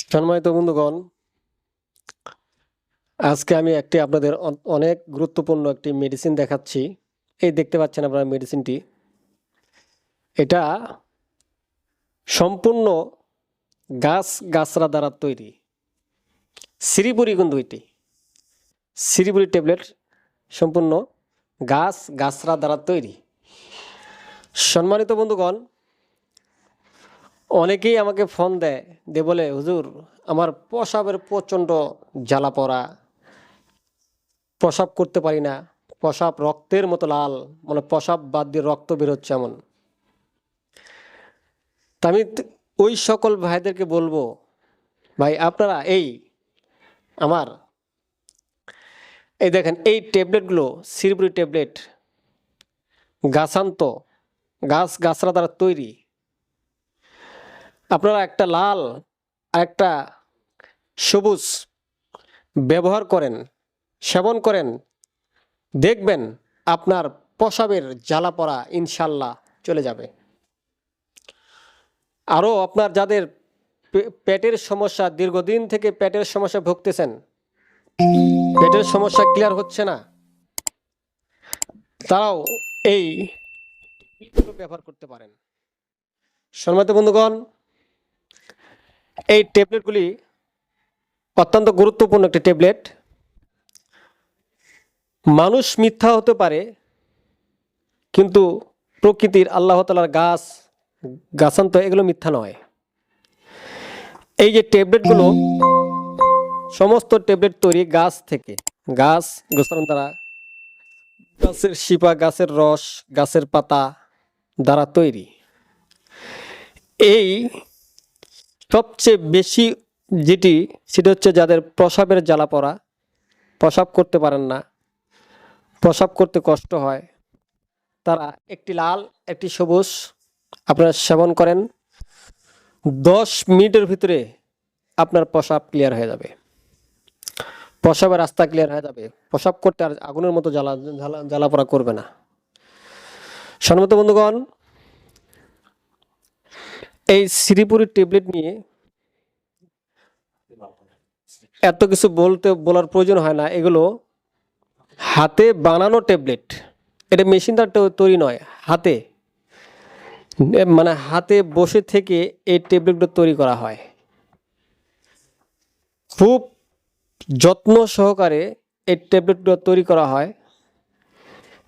সম্মানিত বন্ধুগণ, আজকে আমি একটি আপনাদের অনেক গুরুত্বপূর্ণ একটি মেডিসিন দেখাচ্ছি। এই দেখতে পাচ্ছেন আপনারা মেডিসিনটি এটা সম্পূর্ণ গাছ গাছরা দ্বারা তৈরি। সিরিপুরি কিন্তু এটি। সিরিপুরি ট্যাবলেট সম্পূর্ণ গাছ গাছরা দ্বারা তৈরি। সম্মানিত বন্ধুগণ অনেকেই আমাকে ফোন দেয় দে বলে, হুজুর, আমার প্রসাবের প্রচণ্ড জ্বালা পড়া প্রসাব করতে পারি না। প্রসাব রক্তের মতো লাল মানে প্রসাব বাদ দিয়ে রক্ত বেরোচ্ছে এমন। তা আমি ওই সকল ভাইদেরকে বলব, ভাই, আপনারা এই আমার, এই দেখেন, এই ট্যাবলেটগুলো সিরপুরি ট্যাবলেট, গাছান্ত, গাছ গাছরা দ্বারা তৈরি আপনারা একটা লাল আর একটা সবুজ ব্যবহার করেন, সেবন করেন, দেখবেন আপনার প্রসাবের জ্বালা পড়া ইনশাল্লাহ চলে যাবে। আরও আপনার যাদের পেটের সমস্যা, দীর্ঘদিন থেকে পেটের সমস্যা ভুগতেছেন, পেটের সমস্যা ক্লিয়ার হচ্ছে না, তারাও এই ব্যবহার করতে পারেন। সম্মানিত বন্ধুগণ এই ট্যাবলেটগুলি অত্যন্ত গুরুত্বপূর্ণ একটি ট্যাবলেট। মানুষ মিথ্যা হতে পারে, কিন্তু প্রকৃতির আল্লাহ তালার গাছ, গাছান্ত এগুলো মিথ্যা নয়। এই যে ট্যাবলেটগুলো সমস্ত ট্যাবলেট তৈরি গাছ থেকে, গাছ গোছানো দ্বারা গাছের শিপা, গাছের রস, গাছের পাতা দ্বারা তৈরি। এই সবচেয়ে বেশি যেটি, সেটা হচ্ছে যাদের প্রসাবের জ্বালা পড়া, প্রসাব করতে পারেন না, প্রসাব করতে কষ্ট হয়। তারা একটি লাল, একটি সবুজ, আপনারা সেবন করেন, দশ মিনিটের ভিতরে আপনার প্রসাব ক্লিয়ার হয়ে যাবে। প্রসাবের রাস্তা ক্লিয়ার হয়ে যাবে। প্রসাব করতে আর আগুনের মতো জ্বালা জ্বালা জ্বালা পড়া করবে না। সম্মত বন্ধুগণ এই শ্রীপুরি ট্যাবলেট নিয়ে এত কিছু বলতে, বলার প্রয়োজন হয় না। এগুলো হাতে বানানো ট্যাবলেট এটা মেশিনটা তৈরি নয়, হাতে। মানে হাতে বসে থেকে এই ট্যাবলেটগুলো তৈরি করা হয়। খুব যত্ন সহকারে এই ট্যাবলেটগুলো তৈরি করা হয়,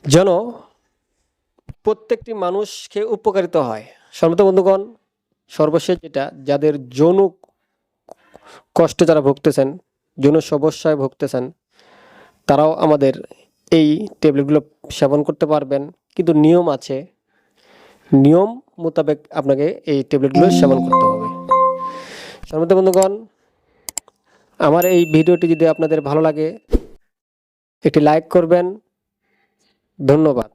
যেন প্রত্যেকটি মানুষকে উপকারিত হয়। সর্বত বন্ধুগণ সর্বশেষ যেটা, যাদের যৌন কষ্টে যারা ভুগতেছেন, যৌন সমস্যায় ভুগতেছেন, তারাও আমাদের এই ট্যাবলেটগুলো সেবন করতে পারবেন। কিন্তু নিয়ম আছে। নিয়ম মোতাবেক আপনাকে এই ট্যাবলেটগুলো সেবন করতে হবে। সর্বত বন্ধুগণ, আমার এই ভিডিওটি যদি আপনাদের ভালো লাগে, একটি লাইক করবেন। ধন্যবাদ।